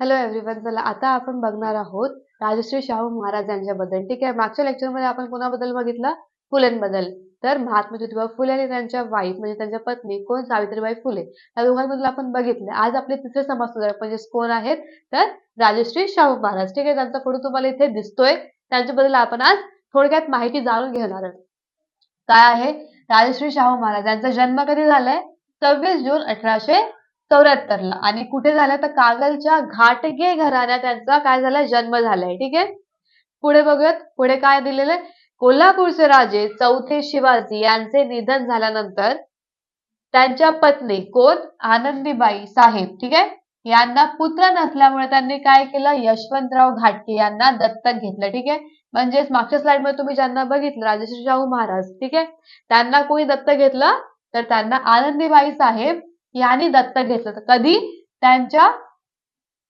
Hello everyone चला आता आपण बघणार आहोत राजश्री शाहू महाराज यांच्याबद्दल. ठीक आहे मागच्या लेक्चरमध्ये आपण कोणाबद्दल बघितलं? फुलेंबद्दल. तर महात्मा ज्योतिबा फुले आणि त्यांच्या वाईफ म्हणजे त्यांच्या पत्नी कोण? सावित्रीबाई फुले. या दोघांबद्दल आपण बघितलं. आज आपले तिसरे समाजसुधारक म्हणजे कोण आहेत? तर राजश्री शाहू महाराज. ठीक आहे त्यांचा फोटो तुम्हाला इथे दिसतोय. त्यांच्याबद्दल आपण आज थोडक्यात माहिती जाणून घेणार आहोत. काय आहे? राजश्री शाहू महाराज यांचा जन्म कधी झालाय? सव्वीस जून अठराशे चौऱ्याहत्तरला. आणि कुठे झाला? तर कागलच्या घाटगे घराण्यात त्यांचा काय झाला? जन्म झालाय. ठीक आहे? पुढे बघूयात. पुढे काय दिलेलं आहे? कोल्हापूरचे राजे चौथे शिवाजी यांचे निधन झाल्यानंतर त्यांच्या पत्नी कोण? आनंदीबाई साहेब. ठीक आहे? यांना पुत्र नसल्यामुळे त्यांनी काय केलं? यशवंतराव घाटगे यांना दत्तक घेतलं. ठीक आहे? म्हणजेच मागच्या स्लाइडमध्ये तुम्ही ज्यांना बघितलं राजश्री शाहू महाराज. ठीक आहे? त्यांना कोणी दत्तक घेतलं? तर त्यांना आनंदीबाई साहेब यांनी दत्तक घेतलं. कधी? त्यांच्या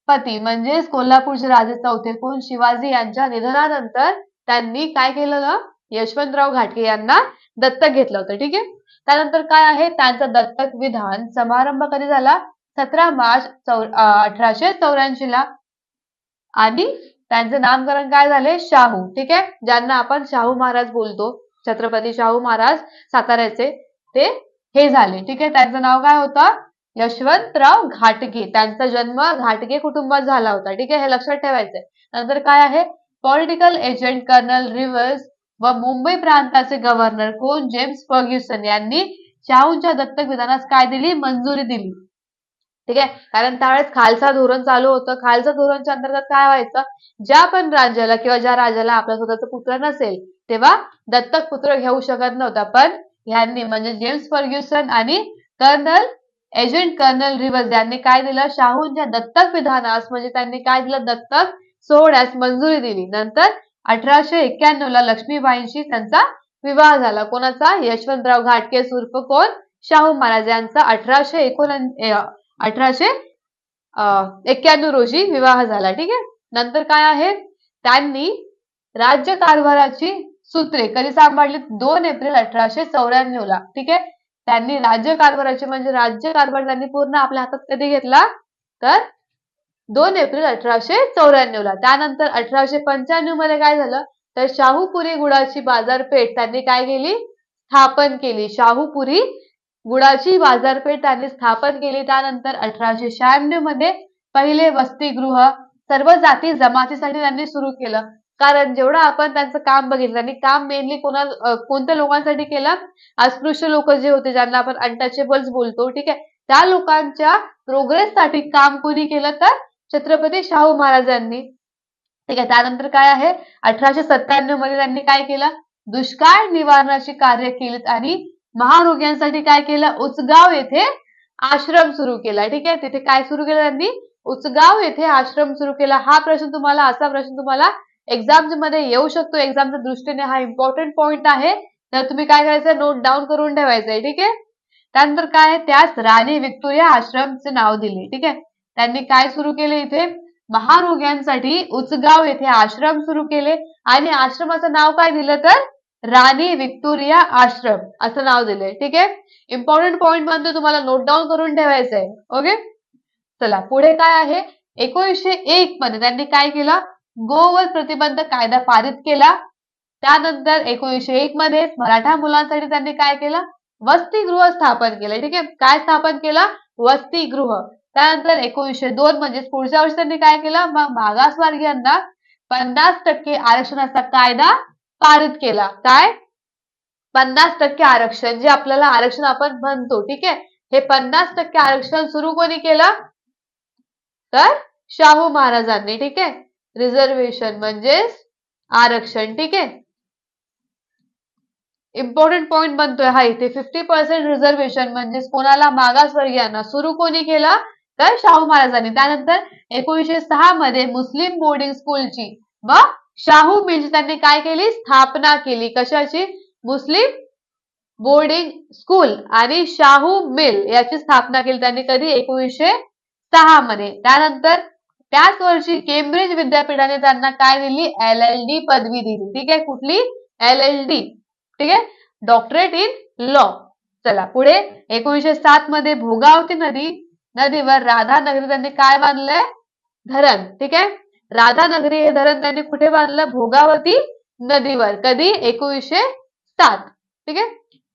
पती म्हणजेच कोल्हापूरचे राजे चौथे कोण? शिवाजी यांच्या निधनानंतर त्यांनी काय केलं ना यशवंतराव घाटगे यांना दत्तक घेतलं होतं. ठीक आहे? त्यानंतर काय आहे? त्यांचं दत्तक विधान समारंभ कधी झाला? सतरा मार्च चौ अठराशे चौऱ्याऐंशी ला. आणि त्यांचे नामकरण काय झाले? शाहू. ठीक आहे? ज्यांना आपण शाहू महाराज बोलतो. छत्रपती शाहू महाराज साताऱ्याचे. ते हे झाले. ठीक आहे? त्यांचं नाव काय होतं? यशवंतराव घाटगे. त्यांचा जन्म घाटगे कुटुंबात झाला होता. ठीक आहे? हे लक्षात ठेवायचंय. नंतर काय आहे? पॉलिटिकल एजंट कर्नल रिव्हर्स व मुंबई प्रांताचे गव्हर्नर कोण? जेम्स फर्ग्युसन यांनी शाहूंच्या दत्तक विधानास काय दिली? मंजुरी दिली. ठीक आहे? कारण त्यावेळेस खालसा धोरण चालू होतं. खालसा धोरणच्या अंतर्गत काय व्हायचं? ज्या पण राज्याला किंवा ज्या राजाला आपल्या स्वतःचा पुत्र नसेल तेव्हा दत्तक पुत्र घेऊ शकत नव्हता. पण यांनी म्हणजे जेम्स फर्ग्युसन आणि कर्नल एजंट कर्नल रिव्हर्स यांनी काय दिलं? शाहूंच्या दत्तक विधानास म्हणजे त्यांनी काय दिलं? दत्तक सोहळ्यास मंजुरी दिली. नंतर अठराशे एक्क्याण्णव ला लक्ष्मीबाईंशी त्यांचा विवाह झाला. कोणाचा? यशवंतराव घाटके उर्फ कोण? शाहू महाराज यांचा अठराशे एकोण अठराशे एक्क्याण्णव रोजी विवाह झाला. ठीक आहे? नंतर काय आहे? त्यांनी राज्य कारभाराची सूत्रे कधी सांभाळली दोन एप्रिल अठराशे चौऱ्याण्णव ला ठीक आहे? त्यांनी राज्य कारभाराची म्हणजे राज्य कारभार त्यांनी पूर्ण आपल्या हातात कधी घेतला? तर दोन एप्रिल अठराशे चौऱ्याण्णव ला त्यानंतर अठराशे पंच्याण्णवमध्ये काय झालं? तर शाहूपुरी गुळाची बाजारपेठ त्यांनी काय केली? स्थापन केली. शाहूपुरी गुळाची बाजारपेठ त्यांनी स्थापन केली. त्यानंतर अठराशे शहाण्णवमध्ये पहिले वसतिगृह सर्व जाती जमातीसाठी त्यांनी सुरू केलं. कारण जेवढं आपण त्यांचं काम बघितलं त्यांनी काम मेनली कोणा कोणत्या लोकांसाठी केलं? अस्पृश्य लोक जे होते ज्यांना आपण अनटचेबल्स बोलतो ठीक आहे? त्या लोकांच्या प्रोग्रेससाठी काम कोणी केलं तर? छत्रपती शाहू महाराजांनी. ठीक आहे त्यानंतर काय आहे? अठराशे सत्त्याण्णवमध्ये त्यांनी काय केलं? दुष्काळ निवारणाची कार्य केलीत आणि महारोग्यांसाठी काय केलं? उचगाव येथे आश्रम सुरू केला ठीक आहे? तिथे काय सुरू केलं त्यांनी? उचगाव येथे आश्रम सुरू केला. हा प्रश्न तुम्हाला असा प्रश्न तुम्हाला एक्झाम्समध्ये येऊ शकतो. एक्झामच्या दृष्टीने हा इम्पॉर्टंट पॉइंट आहे. तर तुम्ही काय करायचं नोट डाऊन करून ठेवायचंय. ठीक आहे? त्यानंतर काय त्यास राणी विक्टोरिया आश्रमचे नाव दिले. ठीक आहे? त्यांनी काय सुरू केले इथे? महारोग्यांसाठी उचगाव येथे आश्रम सुरू केले. आणि आश्रमाचं नाव काय दिलं तर? राणी विक्टोरिया आश्रम असं नाव दिलंय ठीक आहे? इम्पॉर्टंट पॉइंट म्हणतो तुम्हाला नोट डाऊन करून ठेवायचं आहे ओके चला पुढे काय आहे? एकोणीसशे एक मध्ये त्यांनी काय केलं? गोवर प्रतिबंध कायदा पारित केला. त्यानंतर एकोणीसशे एक मध्ये मराठा मुलांसाठी त्यांनी काय केलं? वसतिगृह स्थापन केलं. ठीक आहे? काय स्थापन केलं? वसतिगृह. त्यानंतर एकोणीसशे दोन म्हणजे पुढच्या वर्षी त्यांनी काय केलं? मग मागासवर्गीयांना पन्नास टक्के आरक्षणाचा कायदा पारित केला. काय? पन्नास टक्के आरक्षण जे आपल्याला आरक्षण आपण म्हणतो. ठीक आहे? हे पन्नास टक्के आरक्षण सुरू कोणी केलं? तर शाहू महाराजांनी. ठीक आहे? रिझर्वेशन म्हणजेच आरक्षण ठीक आहे? इम्पॉर्टंट पॉइंट बनतोय हा इथे. फिफ्टी पर्सेंट रिझर्वेशन म्हणजेच कोणाला मागासवर्गीयांना सुरू कोणी केला? तर शाहू महाराजांनी. त्यानंतर एकोणीशे सहा मध्ये मुस्लिम बोर्डिंग स्कूलची व शाहू मिलची त्यांनी काय केली? स्थापना केली. कशाची? मुस्लिम बोर्डिंग स्कूल आणि शाहू मिल याची स्थापना केली त्यांनी कधी? एकोणीसशे सहा मध्ये. त्यानंतर त्याच वर्षी केम्ब्रिज विद्यापीठाने त्यांना काय दिली? एल एल डी पदवी दिली. ठीक आहे? कुठली? एल एल डी ठीक आहे? डॉक्टरेट इन लॉ चला पुढे. एकोणीशे सात मध्ये भोगावती नदी नदीवर राधानगरी त्यांनी काय बांधलंय? धरण. ठीक आहे? राधानगरी हे धरण त्यांनी कुठे बांधलं? भोगावती नदीवर. कधी? एकोणीसशे सात. ठीक आहे?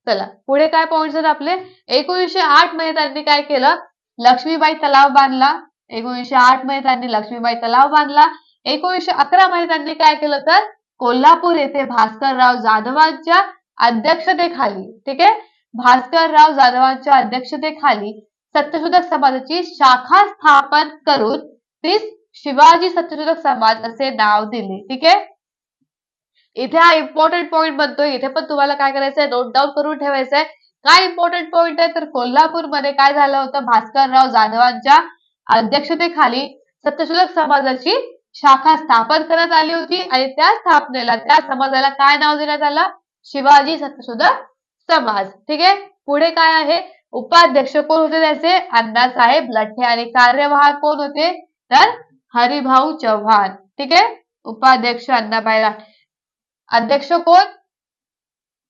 चला पुढे काय पॉइंट आहेत आपले? एकोणीसशे आठमध्ये त्यांनी काय केलं? लक्ष्मीबाई तलाव बांधला. एकोणीसशे आठमध्ये त्यांनी लक्ष्मीबाई तलाव बांधला. एकोणीसशे अकरा मध्ये त्यांनी काय केलं तर कोल्हापूर येथे भास्करराव जाधवांच्या अध्यक्षतेखाली ठीक आहे? भास्करराव जाधवांच्या अध्यक्षतेखाली सत्यशोधक समाजाची शाखा स्थापन करून ती शिवाजी सत्यशोधक समाज असे नाव दिले ठीक आहे? इथे हा इम्पॉर्टंट पॉइंट बनतो इथे पण तुम्हाला काय करायचंय? नोट डाऊन करून ठेवायचंय. काय इम्पॉर्टंट पॉइंट आहे? तर कोल्हापूरमध्ये काय झालं होतं? भास्करराव जाधवांच्या अध्यक्षतेखाली सत्यशोधक समाजाची शाखा स्थापन करण्यात आली होती आणि त्या स्थापनेला त्या समाजाला काय नाव देण्यात आलं? शिवाजी सत्यशोधक समाज. ठीक आहे? पुढे काय आहे? उपाध्यक्ष कोण होते त्याचे? अण्णासाहेब लठ्ठे. आणि कार्यवाहक कोण होते? तर हरिभाऊ चव्हाण. ठीक आहे? उपाध्यक्ष अण्णाभाई अध्यक्ष कोण?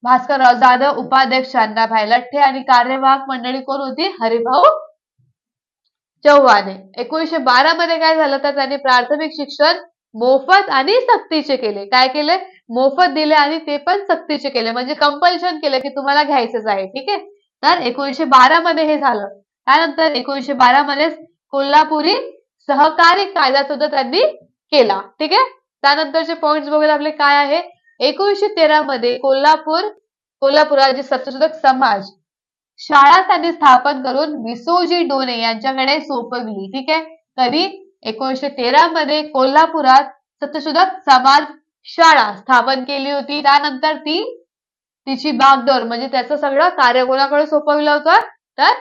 भास्करराव जाधव. उपाध्यक्ष अण्णाभाई लठ्ठे. आणि कार्यवाहक मंडळी कोण होती? हरिभाऊ चौहाने एकोणीशे बारा मध्ये काय झालं तर त्यांनी प्राथमिक शिक्षण मोफत आणि सक्तीचे केले. काय केले? मोफत दिले आणि ते पण सक्तीचे केले. म्हणजे कंपल्शन केलं की तुम्हाला घ्यायचंच आहे. ठीक आहे? तर एकोणीशे बारा मध्ये हे झालं. त्यानंतर एकोणीशे बारा मध्ये कोल्हापुरी सहकारी कायदा सुद्धा त्यांनी केला. ठीक आहे? त्यानंतरचे पॉइंट बघूया आपले काय आहे? एकोणीशे तेरा मध्ये कोल्हापूर कोल्हापुराचे सत्यशोधक समाज शाळा त्यांनी स्थापन करून विसोजी डोने यांच्याकडे सोपवली ठीक आहे? कधी एकोणीशे तेरा मध्ये कोल्हापुरात सत्यशोधक समाज शाळा स्थापन केली होती. त्यानंतर ती तिची बागडोर म्हणजे त्याचं सगळं कार्य कोणाकडे सोपवलं होतं? तर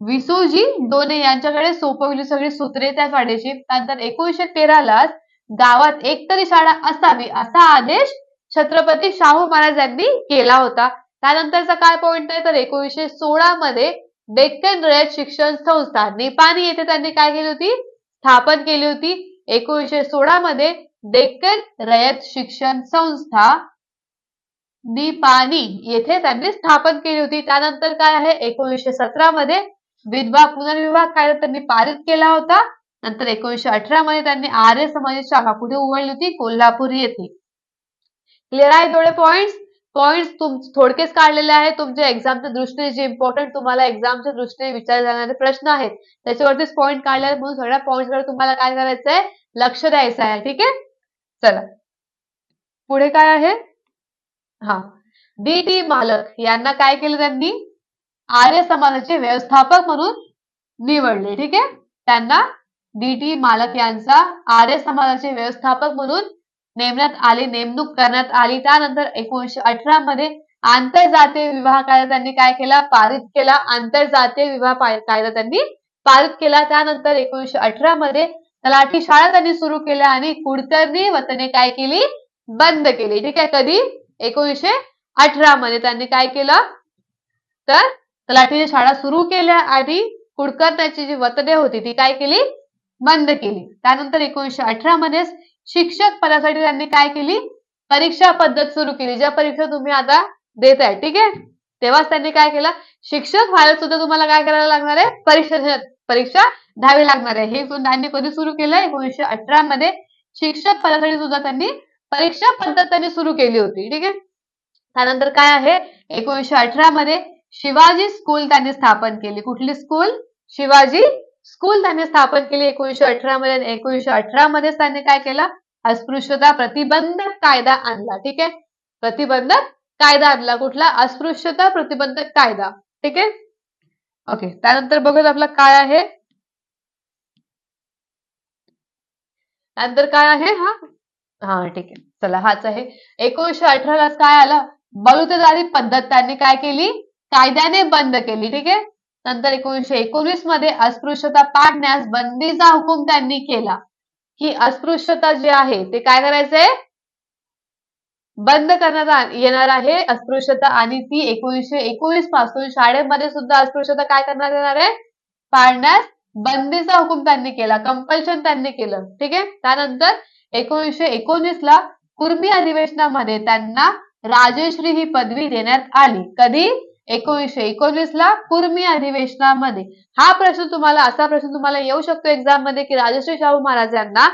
विसोजी डोने यांच्याकडे सोपवली सगळी सूत्रे त्या शाळेची. त्यानंतर एकोणीशे तेरालाच गावात एकतरी शाळा असावी असा आदेश छत्रपती शाहू महाराज यांनी केला होता. त्यानंतरचा काय पॉइंट आहे तर एकोणीसशे सोळा मध्ये डेक्कन रयत शिक्षण संस्था निपाणी येथे त्यांनी काय केली होती? स्थापन केली होती. एकोणीसशे सोळा मध्ये डेक्कन रयत शिक्षण संस्था निपाणी येथे त्यांनी स्थापन केली होती. त्यानंतर काय आहे? एकोणीसशे सतरा मध्ये विधवा पुनर्विवाह कायदा त्यांनी पारित केला होता. नंतर एकोणीसशे अठरा मध्ये त्यांनी आर्य समाजाची शाखा कुठे उघडली होती कोल्हापूर येथे. क्लिअर आहे थोडे पॉइंट पॉईंट्स तुम थोडकेच काढलेले आहेत. तुमच्या एक्झामच्या दृष्टीने जे इम्पॉर्टंट तुम्हाला एक्झामच्या दृष्टीने विचारले जाणारे प्रश्न आहेत त्याच्यावरतीच पॉईंट काढले आहेत म्हणून सगळ्या पॉइंटवर तुम्हाला काय करायचं आहे लक्ष द्यायचं आहे. ठीक आहे? चला. पुढे काय आहे? हा. डी टी मालक यांना काय केलं त्यांनी? आर्य समाजाचे व्यवस्थापक म्हणून निवडले. ठीक आहे? त्यांना डी टी मालक यांचा आर्य समाजाचे व्यवस्थापक म्हणून नेमण्यात आले नेमणूक करण्यात आली. त्यानंतर एकोणीशे अठरा मध्ये आंतरजातीय विवाह कायदा त्यांनी काय केला? पारित केला. आंतरजातीय विवाह कायदा त्यांनी पारित केला. त्यानंतर एकोणीशे अठरा मध्ये तलाठी शाळा त्यांनी सुरू केल्या आणि कुडतरणी वतने काय केली? बंद केली. ठीक आहे? कधी? एकोणीशे अठरा मध्ये त्यांनी काय केलं? तर तलाठीने शाळा सुरू केल्या आणि कुडकर्ण्याची जी वतने होती ती काय केली? बंद केली. त्यानंतर एकोणीशे अठरा मध्येच शिक्षक पदासाठी त्यांनी काय केली? परीक्षा पद्धत सुरू केली. ज्या परीक्षा तुम्ही आता देत आहे ठीक आहे? तेव्हाच त्यांनी काय केलं? शिक्षक व्हायला सुद्धा तुम्हाला काय करायला लागणार आहे? परीक्षा परीक्षा द्यावी लागणार आहे. हे त्यांनी कधी सुरू केलं एकोणीसशे अठरा मध्ये. शिक्षक पदासाठी सुद्धा त्यांनी परीक्षा पद्धत त्यांनी सुरू केली होती ठीक आहे? त्यानंतर काय आहे? एकोणीसशे अठरा मध्ये शिवाजी स्कूल त्यांनी स्थापन केली. कुठली स्कूल? शिवाजी स्कूल त्यांनी स्थापन केली एकोणीसशे अठरा मध्ये. एकोणीसशे अठरा मध्येच त्यांनी काय केलं? अस्पृश्यता प्रतिबंधक कायदा आणला ठीक आहे? प्रतिबंधक कायदा आणला. कुठला? अस्पृश्यता प्रतिबंधक कायदा. ठीक आहे? ओके त्यानंतर बघत आपला काय आहे. त्यानंतर काय आहे? हा? हा ठीक आहे. चला हाच आहे. एकोणीशे अठराला काय आलं? बलुतेदारी पद्धत. त्यांनी काय केली? कायद्याने बंद केली ठीक आहे? नंतर एकोणीशे एकोणीसमध्ये अस्पृश्यता पाडण्यास बंदीचा हुकूम त्यांनी केला. की अस्पृश्यता जे आहे ते काय करायचंय? बंद करण्यात येणार आहे अस्पृश्यता आणि ती एकोणीसशे एकोणीसपासून शाळेमध्ये सुद्धा अस्पृश्यता काय करण्यात येणार आहे? पाळण्यास बंदीचा हुकूम त्यांनी केला कंपल्शन त्यांनी केलं ठीक आहे? त्यानंतर एकोणीसशे एकोणीस ला कुर्मी अधिवेशनामध्ये त्यांना राजश्री ही पदवी देण्यात आली. कधी? एकोणीसशे एकोणीस ला कुर्मी अधिवेशनामध्ये. हा प्रश्न तुम्हाला असा प्रश्न तुम्हाला येऊ शकतो एक्झाममध्ये की राजश्री शाहू महाराज यांना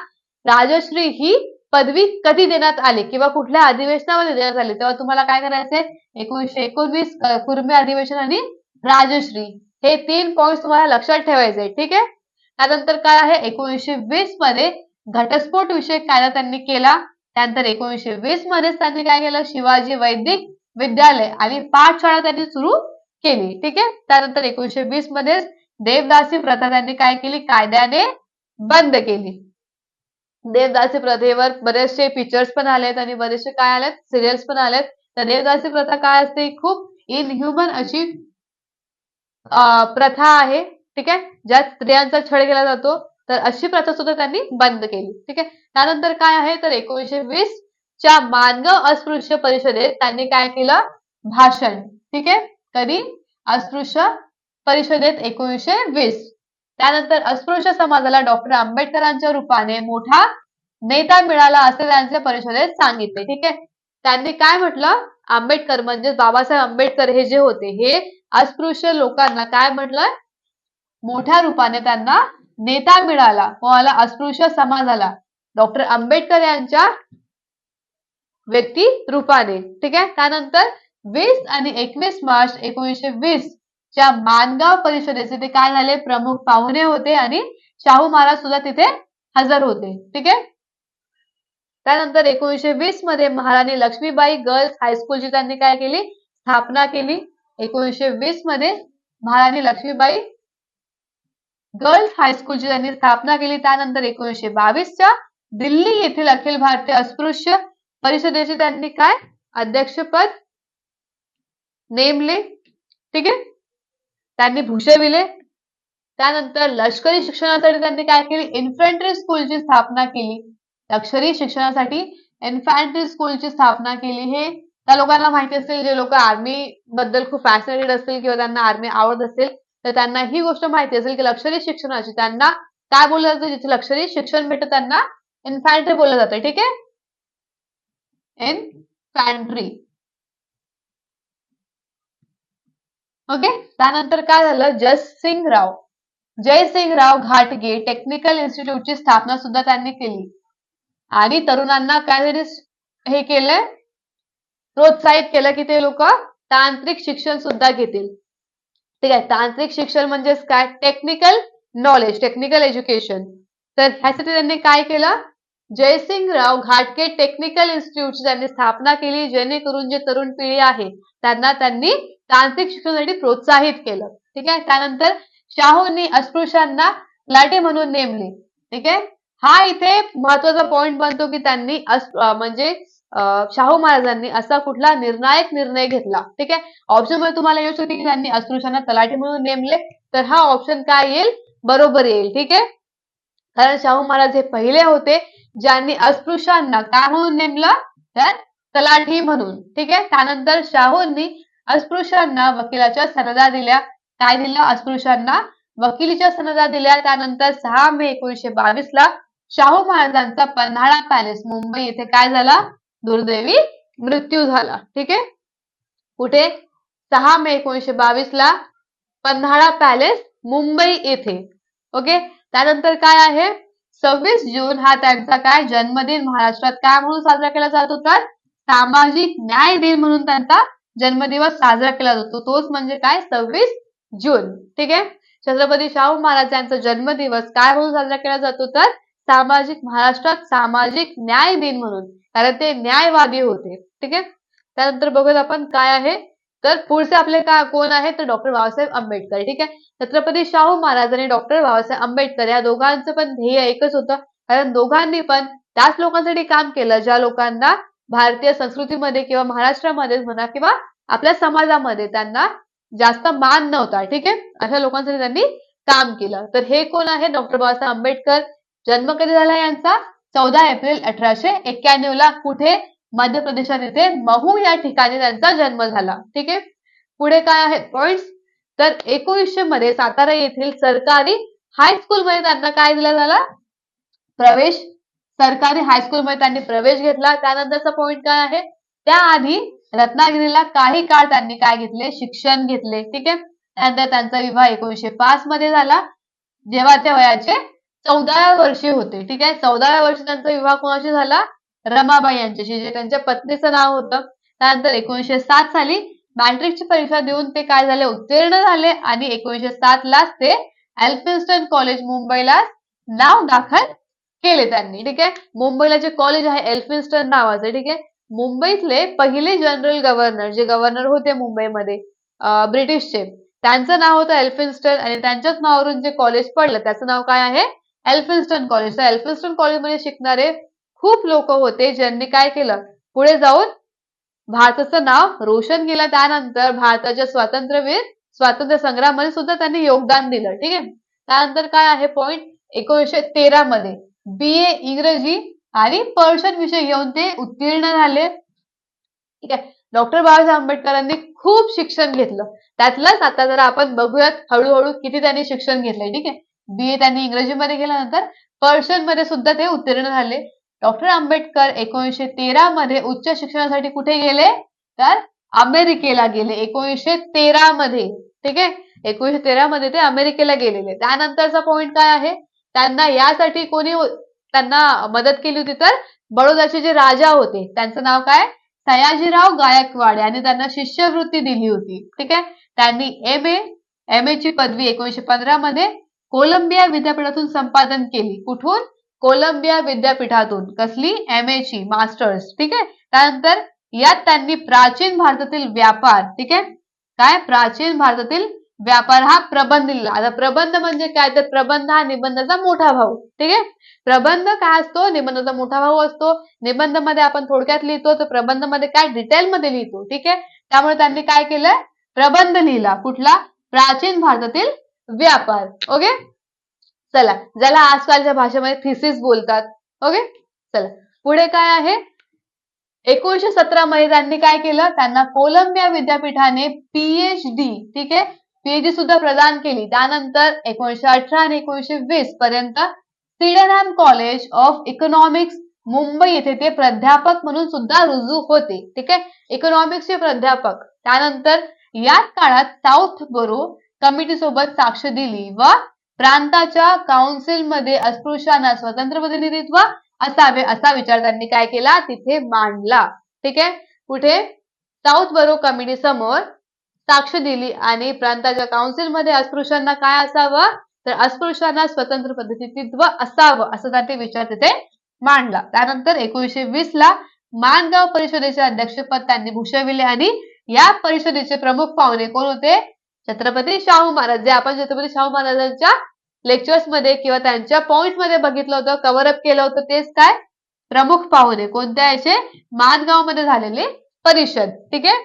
राजश्री ही पदवी कधी देण्यात आली किंवा कुठल्या अधिवेशनामध्ये देण्यात आली? तेव्हा तुम्हाला काय करायचंय? एकोणीसशे एकोणवीस कुर्मी अधिवेशन आणि राजश्री. हे तीन पॉइंट तुम्हाला लक्षात ठेवायचे ठीक आहे? त्यानंतर काय आहे? एकोणीसशे वीसमध्ये घटस्फोट विषयक कायदा त्यांनी केला. त्यानंतर एकोणीसशे वीस मध्येच त्यांनी काय केलं? शिवाजी वैदिक विद्यालय. आणि पाठशाळा त्यांनी सुरू केली. ठीक आहे? त्यानंतर एकोणीशे वीसमध्ये देवदासी प्रथा त्यांनी काय केली? कायद्याने बंद केली. देवदासी प्रथेवर बरेचसे पिक्चर्स पण आलेत आणि बरेचसे काय आलेत? सिरियल्स पण आलेत. तर देवदासी प्रथा काय असते? खूप इनह्युमन अशी प्रथा आहे. ठीक आहे? ज्यात स्त्रियांचा छळ केला जातो. तर अशी प्रथा सुद्धा त्यांनी बंद केली. ठीक आहे? त्यानंतर काय आहे? तर एकोणीसशे वीस च्या मानगाव अस्पृश्य परिषदेत त्यांनी काय केलं? भाषण. ठीक आहे? कधी अस्पृश्य परिषदेत एकोणीसशे वीस. त्यानंतर अस्पृश्य समाजाला डॉक्टर आंबेडकरांच्या रूपाने मोठा नेता मिळाला असे त्यांच्या परिषदेत सांगितले. ठीक आहे? त्यांनी काय म्हटलं? आंबेडकर म्हणजे बाबासाहेब आंबेडकर हे जे होते हे अस्पृश्य लोकांना काय म्हटलं? मोठ्या रूपाने त्यांना नेता मिळाला. कोणाला? अस्पृश्य समाजाला. डॉक्टर आंबेडकर यांच्या व्यक्ती रूपाने. ठीक आहे? त्यानंतर वीस आणि एकवीस मार्च एकोणीसशे वीस च्या मानगाव परिषदेचे ते काय झाले? प्रमुख पाहुणे होते आणि शाहू महाराज सुद्धा तिथे हजर होते. ठीक आहे? त्यानंतर एकोणीसशे वीसमध्ये महाराणी लक्ष्मीबाई गर्ल्स हायस्कूलची त्यांनी काय केली? स्थापना केली. एकोणीसशे वीसमध्ये महाराणी लक्ष्मीबाई गर्ल्स हायस्कूलची त्यांनी स्थापना केली. त्यानंतर एकोणीसशे बावीसच्या दिल्ली येथील अखिल भारतीय अस्पृश्य परिषदेचे त्यांनी काय? अध्यक्षपद नेमले. ठीक आहे? त्यांनी भूषविले त्यानंतर लष्करी शिक्षणासाठी त्यांनी काय केली? इन्फंट्री स्कूलची स्थापना केली. लष्करी शिक्षणासाठी इन्फंट्री स्कूलची स्थापना केली. हे त्या लोकांना माहिती असेल जे लोक आर्मी बद्दल खूप फॅसिनेटेड असतील किंवा त्यांना आर्मी आवडत असेल तर त्यांना ही गोष्ट माहिती असेल की लष्करी शिक्षणाची त्यांना काय बोललं जातं? जिथे लष्करी शिक्षण भेटतं त्यांना इन्फॅन्ट्री बोललं जातं. ठीक आहे? इन्फॅन्ट्री ओके त्यानंतर काय झालं? जससिंगराव जयसिंगराव घाटगे टेक्निकल इन्स्टिट्यूटची स्थापना सुद्धा त्यांनी केली. आणि तरुणांना काय हे केलंय प्रोत्साहित केलं की ते लोक तांत्रिक शिक्षण सुद्धा घेतील. ठीक आहे? तांत्रिक शिक्षण म्हणजेच काय? टेक्निकल नॉलेज टेक्निकल एज्युकेशन तर ह्यासाठी त्यांनी काय केलं? जयसिंगराव घाटगे टेक्निकल इन्स्टिट्यूटची त्यांनी स्थापना केली जेणेकरून जे तरुण पिढी आहे. त्यांना त्यांनी तांत्रिक शिक्षणासाठी प्रोत्साहित केलं. ठीक आहे? त्यानंतर शाहूंनी अस्पृश्यांना लाटे म्हणून नेमले. ठीक आहे? हा इथे महत्त्वाचा पॉइंट बनतो की त्यांनी म्हणजे शाहू महाराजांनी असा कुठला निर्णायक निर्णय घेतला. ठीक आहे? ऑप्शनमध्ये तुम्हाला येऊ शकते की त्यांनी अस्पृश्यांना तलाठी म्हणून नेमले. तर हा ऑप्शन काय येईल? बरोबर येईल. ठीक आहे? कारण शाहू महाराज हे पहिले होते. ज्यांनी अस्पृश्यांना काय म्हणून नेमलं? तर तलाठी म्हणून. ठीक आहे? त्यानंतर शाहूंनी अस्पृश्यांना वकिलाच्या सनदा दिल्या. काय दिलं? अस्पृश्यांना वकिलीच्या सनदा दिल्या. त्यानंतर सहा मे एकोणीशे बावीस ला शाहू महाराजांचा पन्हाळा पॅलेस मुंबई येथे काय झाला? दुर्दैवी मृत्यू झाला. ठीक आहे? कुठे? सहा मे एकोणीशे बावीस ला पन्हाळा पॅलेस मुंबई येथे. ओके? त्यानंतर काय आहे? सव्वीस जून हा त्यांचा काय जन्मदिन? महाराष्ट्रात काय म्हणून साजरा केला जातो तर सामाजिक न्याय दिन म्हणून त्यांचा जन्मदिवस साजरा केला जातो तोच म्हणजे काय? सव्वीस जून. ठीक आहे? छत्रपती शाहू महाराज यांचा जन्मदिवस काय म्हणून साजरा केला जातो तर सामाजिक महाराष्ट्रात सामाजिक न्याय दिन म्हणून. कारण ते न्यायवादी होते. ठीक आहे? त्यानंतर बघूयात आपण काय आहे? तर पुढचे आपले का कोण आहे तर डॉक्टर बाबासाहेब आंबेडकर ठीक आहे? छत्रपती शाहू महाराज आणि डॉक्टर बाबासाहेब आंबेडकर या दोघांचं पण ध्येय एकच होतं. कारण दोघांनी पण त्याच लोकांसाठी काम केलं ज्या लोकांना भारतीय संस्कृतीमध्ये किंवा महाराष्ट्रामध्ये म्हणा किंवा आपल्या समाजामध्ये त्यांना जास्त मान नव्हता ठीक आहे? अशा लोकांसाठी त्यांनी काम केलं. तर हे कोण आहे? डॉक्टर बाबासाहेब आंबेडकर जन्म कधी झाला यांचा? चौदा एप्रिल अठराशे एक्क्याण्णव ला कुठे? मध्य प्रदेशात येथे महू या ठिकाणी त्यांचा जन्म झाला. ठीक आहे? पुढे काय आहे पॉइंट्स तर एकोणीसशे मध्ये सातारा येथील सरकारी हायस्कूल मध्ये त्यांना काय दिला झाला? प्रवेश. सरकारी हायस्कूल मध्ये त्यांनी प्रवेश घेतला. त्यानंतरचा पॉइंट काय आहे? त्याआधी रत्नागिरीला काही काळ त्यांनी काय घेतले? शिक्षण घेतले. ठीक आहे? त्यानंतर त्यांचा विवाह एकोणीसशे पाच मध्ये झाला. जेव्हा ते वयाचे चौदाव्या वर्षी होते. ठीक आहे? चौदाव्या वर्षी त्यांचा विवाह कोणाशी झाला? रमाबाई यांच्याशी जे त्यांच्या पत्नीचं नाव होतं. त्यानंतर एकोणीसशे सात साली मॅट्रिकची परीक्षा देऊन ते काय झाले? उत्तीर्ण झाले आणि एकोणीसशे सात लाच ते एल्फिन्स्टन कॉलेज मुंबईला नाव दाखल केले त्यांनी. ठीक आहे? मुंबईला जे कॉलेज आहे एल्फिन्स्टन नावाचं ठीक आहे? मुंबईतले पहिले जनरल गव्हर्नर जे गव्हर्नर होते मुंबईमध्ये ब्रिटिशचे त्यांचं नाव होतं एल्फिन्स्टन आणि त्यांच्याच नावावरून जे कॉलेज पडलं त्याचं नाव काय आहे? Elphinstone college. तर एल्फिन्स्टन कॉलेजमध्ये शिकणारे खूप लोक होते ज्यांनी काय केलं? पुढे जाऊन भारताचं नाव रोशन केलं. त्यानंतर भारताच्या स्वातंत्र्यवीर स्वातंत्र्य संग्रामामध्ये सुद्धा त्यांनी योगदान दिलं. ठीक आहे? त्यानंतर काय आहे पॉइंट एकोणीसशे तेरा मध्ये बी ए इंग्रजी आणि पर्शन विषय घेऊन ते उत्तीर्ण झाले. ठीक आहे? डॉक्टर बाबासाहेब आंबेडकरांनी खूप शिक्षण घेतलं. त्यातलंच आता जर आपण बघूयात हळूहळू किती त्यांनी शिक्षण घेतलंय. ठीक आहे? बी ए त्यांनी इंग्रजीमध्ये केल्यानंतर पर्शनमध्ये सुद्धा ते उत्तीर्ण झाले. डॉक्टर आंबेडकर एकोणीसशे तेरा मध्ये उच्च शिक्षणासाठी कुठे गेले? तर अमेरिकेला गेले. एकोणीसशे तेरा मध्ये. ठीक आहे? एकोणीसशे तेरा मध्ये ते अमेरिकेला गेलेले. त्यानंतरचा पॉइंट काय आहे? त्यांना यासाठी कोणी हो- त्यांना मदत केली होती तर बडोद्याचे जे राजा होते त्यांचं नाव काय? सयाजीराव गायकवाड यांनी त्यांना शिष्यवृत्ती दिली होती. ठीक आहे? त्यांनी एम ए एम ए ची पदवी एकोणीसशे पंधरा मध्ये कोलंबिया विद्यापीठातून संपादन केली. कुठून? कोलंबिया विद्यापीठातून कसली एम ए ची मास्टर्स ठीक आहे? त्यानंतर यात त्यांनी प्राचीन भारतातील व्यापार ठीक आहे? काय? प्राचीन भारतातील व्यापार हा प्रबंध लिहिला आता प्रबंध म्हणजे काय? तर प्रबंध हा निबंधाचा मोठा भाऊ ठीक आहे? प्रबंध काय असतो? निबंधाचा मोठा भाऊ असतो. निबंधमध्ये आपण थोडक्यात लिहितो तर प्रबंधमध्ये काय? डिटेल मध्ये लिहितो ठीक आहे? त्यामुळे त्यांनी काय केलं? प्रबंध लिहिला. कुठला? प्राचीन भारतातील व्यापार ओके? चला ज्याला आजकालच्या भाषेमध्ये थिसिस बोलतात ओके चला पुढे काय आहे? एकोणीशे सतरा मध्ये त्यांनी काय केलं? त्यांना कोलंबिया विद्यापीठाने पीएचडी ठीक आहे? पीएचडी सुद्धा प्रदान केली. त्यानंतर एकोणीशे अठरा आणि एकोणीशे वीस पर्यंत Sydenham college of economics Mumbai येथे ते प्राध्यापक म्हणून सुद्धा रुजू होते ठीक आहे? इकॉनॉमिक्सचे प्राध्यापक. त्यानंतर याच काळात साऊथ बरो कमिटी सोबत साक्ष दिली व प्रांताच्या काउन्सिलमध्ये अस्पृश्यांना स्वतंत्र प्रतिनिधित्व असावे असा विचार त्यांनी काय केला? तिथे मांडला. ठीक आहे? कुठे? साऊथ बरो कमिटी समोर साक्ष दिली आणि प्रांताच्या काउन्सिलमध्ये अस्पृश्यांना काय असावं? तर अस्पृश्यांना स्वतंत्र प्रतिनिधित्व असावं असं त्यांनी विचार तिथे मांडला. त्यानंतर एकोणीशे वीस ला मानगाव परिषदेचे अध्यक्षपद त्यांनी भूषविले आणि या परिषदेचे प्रमुख पाहुणे कोण होते? छत्रपती शाहू महाराज. जे आपण छत्रपती शाहू महाराजांच्या लेक्चर्समध्ये किंवा त्यांच्या पॉइंटमध्ये बघितलं होतं कव्हरअप केलं होतं तेच काय? प्रमुख पाहुणे. कोणत्या याचे मानगावमध्ये झालेले परिषद. ठीक आहे?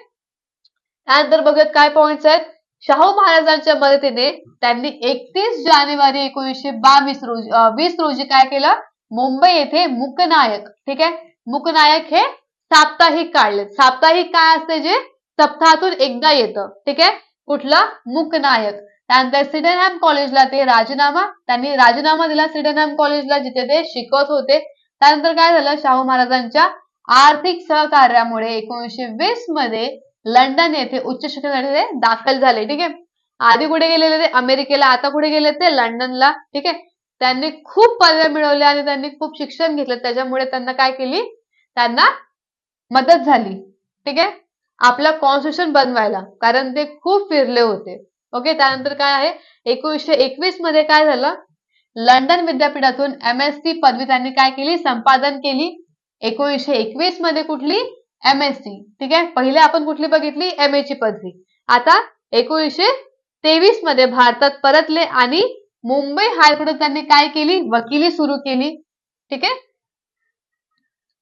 त्यानंतर बघत काय पॉइंट्स आहेत. शाहू महाराजांच्या मदतीने त्यांनी एकतीस जानेवारी एकोणीसशे बावीस रोजी वीस रोजी काय केलं? मुंबई येथे मुकनायक. ठीक आहे? मुकनायक हे साप्ताहिक काढले साप्ताहिक काय असते? जे सप्ताहातून एकदा येतं. ठीक आहे? कुठलं? मुकनायक. त्यानंतर सिडनहॅम कॉलेजला ते राजीनामा त्यांनी राजीनामा दिला सिडनहॅम कॉलेजला जिथे ते शिकवत होते. त्यानंतर काय झालं? शाहू महाराजांच्या आर्थिक सहकार्यामुळे एकोणीसशे वीसमध्ये लंडन येथे उच्च शिक्षणासाठी ते दाखल झाले ठीक आहे? आधी कुठे गेलेले ते? अमेरिकेला. आता कुठे गेले ते? लंडनला ठीक आहे? त्यांनी खूप पदव्या मिळवल्या आणि त्यांनी खूप शिक्षण घेतलं. त्याच्यामुळे त्यांना काय केली? त्यांना मदत झाली ठीक आहे? आपला कॉन्स्टिट्यूशन बनवायला. कारण ते खूप फिरले होते. ओके त्यानंतर काय आहे? एकोणीसशे एकवीसमध्ये काय झालं? लंडन विद्यापीठातून एम एस सी पदवी त्यांनी काय केली? संपादन केली. एकोणीसशे एकवीसमध्ये कुठली? एम एस सी ठीक आहे? पहिले आपण कुठली बघितली? एम ए ची पदवी. आता एकोणीसशे तेवीसमध्ये भारतात परतले आणि मुंबई हायकोर्टात त्यांनी काय केली? वकिली सुरू केली. ठीक आहे?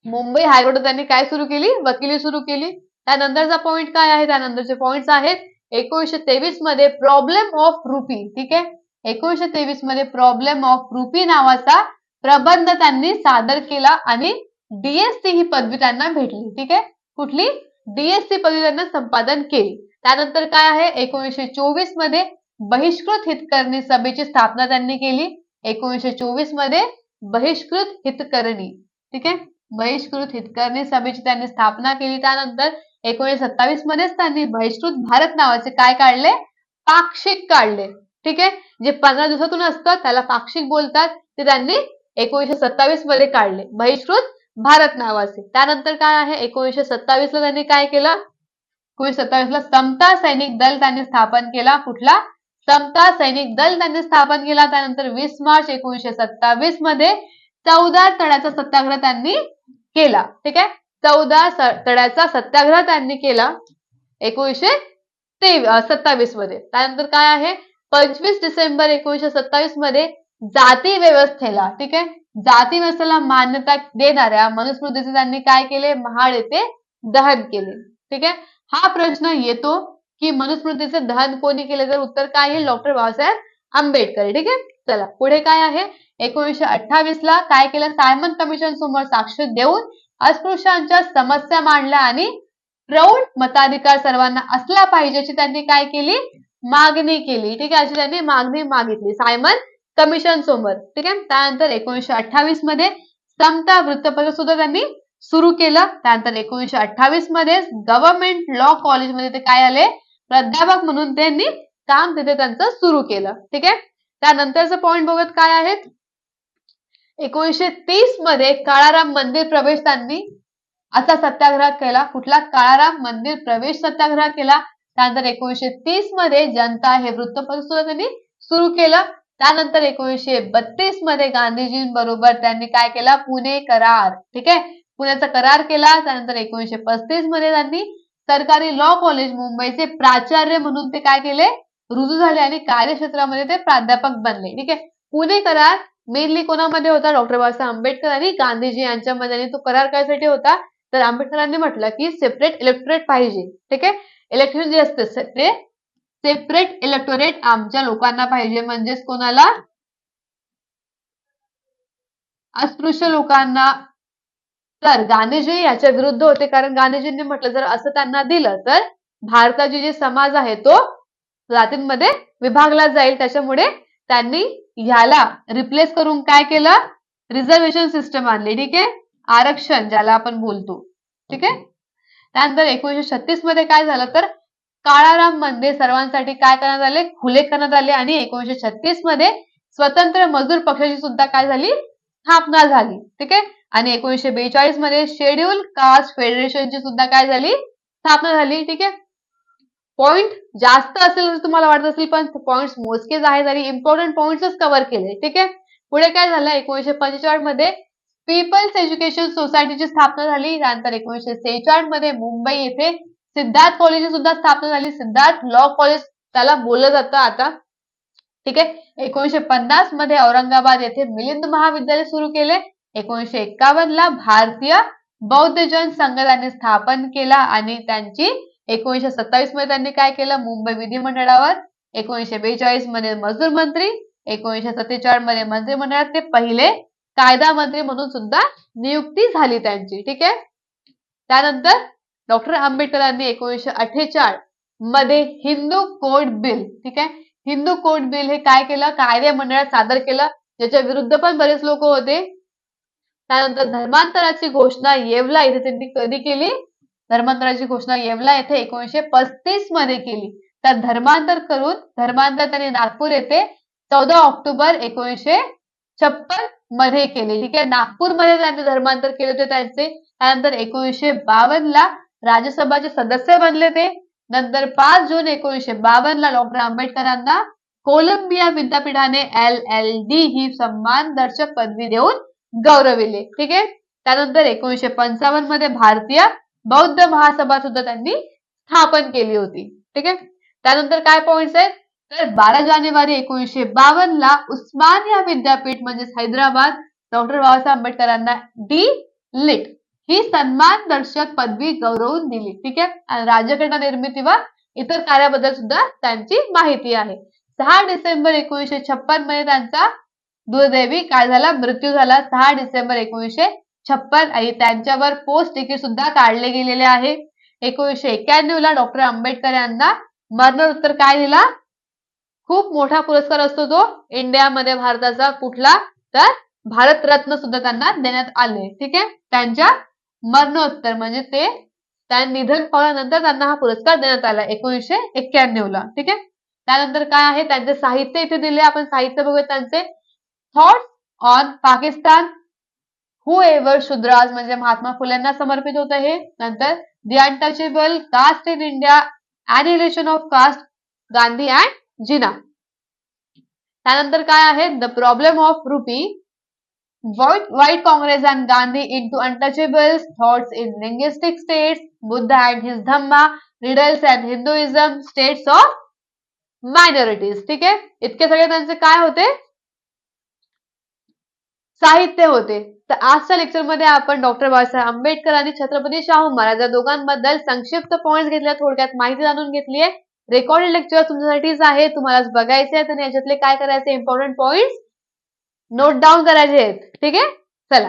मुंबई हायकोर्टात त्यांनी काय सुरू केली? वकिली सुरू केली. त्यानंतरचा पॉईंट काय आहे? त्यानंतरचे पॉईंट्स आहेत एकोणीशे तेवीसमध्ये प्रॉब्लेम ऑफ रुपी ठीक आहे? एकोणीशे तेवीसमध्ये प्रॉब्लेम ऑफ रुपी नावाचा प्रबंध त्यांनी सादर केला आणि डीएससी ही पदवी त्यांना भेटली. ठीक आहे? कुठली? डीएससी पदवी त्यांना संपादन केली. त्यानंतर काय आहे? एकोणीसशे चोवीसमध्ये बहिष्कृत हितकरणी सभेची स्थापना त्यांनी केली. एकोणीसशे चोवीसमध्ये बहिष्कृत हितकरणी. ठीक आहे? बहिष्कृत हितकरणी सभेची त्यांनी स्थापना केली. त्यानंतर एकोणीशे सत्तावीस मध्येच त्यांनी बहिष्कृत भारत नावाचे काय काढले? पाक्षिक काढले. ठीक आहे? जे पंधरा दिवसातून असतं त्याला पाक्षिक बोलतात. ते त्यांनी एकोणीशे सत्तावीसमध्ये काढले. बहिष्कृत भारत नावाचे. त्यानंतर काय आहे? एकोणीशे सत्तावीस ला त्यांनी काय केलं? एकोणीशे सत्तावीस ला समता सैनिक दल त्यांनी स्थापन केला. कुठला? समता सैनिक दल त्यांनी स्थापन केला. त्यानंतर वीस मार्च एकोणीसशे सत्तावीसमध्ये चौदा तळ्याचा सत्याग्रह त्यांनी केला. ठीक आहे? चौदा तळ्याचा सत्याग्रह त्यांनी केला एकोणीसशे ते सत्तावीसमध्ये. त्यानंतर काय आहे? पंचवीस डिसेंबर एकोणीसशे सत्तावीसमध्ये जाती व्यवस्थेला ठीक आहे? जाती व्यवस्थेला मान्यता देणाऱ्या मनुस्मृतीचे त्यांनी काय केले? महाड येथे दहन केले ठीक आहे? हा प्रश्न येतो की मनुस्मृतीचे दहन कोणी केले? तर उत्तर काय येईल डॉक्टर बाबासाहेब आंबेडकर ठीक आहे? चला पुढे काय आहे? एकोणीसशे अठ्ठावीस ला काय केलं? सायमन कमिशन समोर साक्ष देऊन अस्पृश्यांच्या समस्या मांडल्या आणि प्रौढ मताधिकार सर्वांना असला पाहिजेची त्यांनी काय केली? मागणी केली. ठीक आहे अशी त्यांनी मागणी मागितली. सायमन कमिशन समोर ठीक आहे त्यानंतर एकोणीसशे अठ्ठावीसमध्ये समता वृत्तपत्र सुद्धा त्यांनी सुरू केलं. त्यानंतर एकोणीसशे अठ्ठावीसमध्ये गव्हर्नमेंट लॉ कॉलेजमध्ये ते काय आले? प्राध्यापक म्हणून त्यांनी काम तिथे त्यांचं सुरू केलं. ठीक आहे त्यानंतरचं पॉईंट बघत काय आहेत? एकोणीसशे तीसमध्ये काळाराम मंदिर प्रवेश त्यांनी असा सत्याग्रह केला. कुठला? काळाराम मंदिर प्रवेश सत्याग्रह केला. त्यानंतर एकोणीसशे तीसमध्ये जनता हे वृत्तपत्र सुद्धा त्यांनी सुरू केलं. त्यानंतर एकोणीसशे बत्तीसमध्ये गांधीजींबरोबर त्यांनी काय केला? पुणे करार. ठीक आहे? पुण्याचा करार केला. त्यानंतर एकोणीसशे पस्तीसमध्ये त्यांनी सरकारी लॉ कॉलेज मुंबईचे प्राचार्य म्हणून ते काय केले? रुजू झाले आणि कार्यक्षेत्रामध्ये ते प्राध्यापक बनले. ठीक आहे? पुणे करार मेनली कोणामध्ये होता? डॉक्टर बाबासाहेब आंबेडकर आणि गांधीजी यांच्यामध्ये आणि तो करार करायसाठी होता. तर आंबेडकरांनी म्हटलं की सेपरेट इलेक्टोरेट पाहिजे. ठीक आहे? इलेक्शन जे असते ते सेपरेट इलेक्टोरेट आमच्या लोकांना पाहिजे. म्हणजेच कोणाला? अस्पृश्य लोकांना. तर गांधीजी याच्या विरुद्ध होते. कारण गांधीजींनी म्हटलं जर असं त्यांना दिलं तर भारताची जे समाज आहे तो जातींमध्ये विभागला जाईल. त्याच्यामुळे त्यांनी ह्याला रिप्लेस करून काय केलं? रिझर्वेशन सिस्टम आणली. ठीक आहे? आरक्षण ज्याला आपण बोलतो. ठीक आहे? त्यानंतर एकोणीशे छत्तीसमध्ये काय झालं तर काळाराम मंदिर सर्वांसाठी काय करण्यात आले? खुले करण्यात आले. आणि एकोणीसशे छत्तीसमध्ये स्वतंत्र मजूर पक्षाची सुद्धा काय झाली? स्थापना झाली. ठीक आहे? आणि एकोणीसशे बेचाळीसमध्ये शेड्यूल कास्ट फेडरेशनची सुद्धा काय झाली? स्थापना झाली. ठीक आहे? पॉईंट जास्त असेल तर तुम्हाला वाटत असेल पण पॉईंट्स मोजकेच आहेत आणि इम्पॉर्टंट पॉईंट्सच कव्हर केले ठीक आहे? पुढे काय झालं? एकोणीशे पंचेचाळीसमध्ये पीपल्स एज्युकेशन सोसायटीची स्थापना झाली. त्यानंतर एकोणीशे सेहेचाळीसमध्ये मुंबई येथे सिद्धार्थ कॉलेजची सुद्धा स्थापना झाली. सिद्धार्थ लॉ कॉलेज त्याला बोललं जातं आता ठीक आहे? एकोणीशे पन्नासमध्ये औरंगाबाद येथे मिलिंद महाविद्यालय सुरू केले. एकोणीशे एक्कावन्न ला भारतीय बौद्ध जन संघ त्यांनी स्थापन केला आणि त्यांची एकोणीशे सत्तावीसमध्ये त्यांनी काय केलं? मुंबई विधिमंडळावर एकोणीसशे बेचाळीसमध्ये मजूर मंत्री एकोणीसशे सत्तेचाळीसमध्ये मंत्रिमंडळात ते पहिले कायदा मंत्री म्हणून सुद्धा नियुक्ती झाली त्यांची. ठीक आहे? त्यानंतर डॉक्टर आंबेडकरांनी एकोणीसशे अठ्ठेचाळीसमध्ये हिंदू कोड बिल ठीक आहे? हिंदू कोड बिल हे काय केलं? कायदे मंडळात सादर केलं ज्याच्या विरुद्ध पण बरेच लोक होते. त्यानंतर धर्मांतराची घोषणा येवला इथे त्यांनी कधी केली? धर्मांतराची घोषणा येवला येथे एकोणीशे पस्तीसमध्ये केली. तर धर्मांतर करून धर्मांतर त्यांनी नागपूर येथे चौदा ऑक्टोबर एकोणीशे छप्पनमध्ये केले. ठीक आहे? नागपूरमध्ये त्यांचे धर्मांतर केले होते त्यांचे. त्यानंतर एकोणीसशे बावन्न ला राज्यसभाचे सदस्य बनले ते. नंतर पाच जून एकोणीसशे बावन्न ला डॉक्टर आंबेडकरांना कोलंबिया विद्यापीठाने एल एल डी ही सन्मान दर्शक पदवी देऊन गौरविले. ठीक आहे? त्यानंतर एकोणीसशे पंचावन्नमध्ये भारतीय बौद्ध महासभा सुद्धा त्यांनी स्थापन केली होती. ठीक आहे? त्यानंतर काय पॉइंट्स आहेत? तर बारा जानेवारी एकोणीसशे बावन्न ला उस्मानिया विद्यापीठ म्हणजेच हैदराबाद डॉक्टर बाबासाहेब आंबेडकरांना डी लिट ही सन्मान दर्शक पदवी गौरवून दिली. ठीक आहे? राज्यघटना निर्मिती व इतर कार्याबद्दल सुद्धा त्यांची माहिती आहे. सहा डिसेंबर एकोणीसशे छप्पनमध्ये त्यांचा दुर्दैवी काय झाला? मृत्यू झाला. सहा डिसेंबर एकोणीसशे छप्पन आणि त्यांच्यावर पोस्ट तिकीट सुद्धा काढले गेलेले आहे. एकोणीसशे एक्क्याण्णव ला डॉक्टर आंबेडकर यांना मरणोत्तर काय दिला? खूप मोठा पुरस्कार असतो तो. इंडियामध्ये भारताचा कुठला तर भारतरत्न सुद्धा त्यांना देण्यात आले. ठीक आहे? त्यांच्या मरणोत्तर म्हणजे ते त्या निधन पावल्यानंतर त्यांना हा पुरस्कार देण्यात आला एकोणीसशे एक्क्याण्णव ला. ठीक आहे? त्यानंतर काय आहे? त्यांचे साहित्य इथे दिले. आपण साहित्य बघूया त्यांचे. Thoughts on Pakistan who ever Shudras म्हणजे महात्मा फुलेंना समर्पित होतं हे नंतर the untouchable caste in India and of caste Gandhi and Jinnah त्यानंतर काय आहे the problem of rupee white Congress and Gandhi in to untouchables thoughts in linguistic states Buddha and his Dhamma riddles and Hinduism states of minorities ठीक आहे इतके सगळे त्यांचे काय होते साहित्य होते. तर आजच्या लेक्चरमध्ये आपण डॉक्टर बाबासाहेब आंबेडकर आणि छत्रपती शाहू महाराज या दोघांबद्दल संक्षिप्त पॉईंट घेतल्या थोडक्यात माहिती जाणून घेतली आहे रेकॉर्डेड लेक्चर तुमच्यासाठीच आहे. तुम्हाला बघायचे आहेत आणि याच्यातले काय करायचे इम्पॉर्टंट पॉईंट नोट डाऊन करायचे आहेत. ठीक आहे? चला.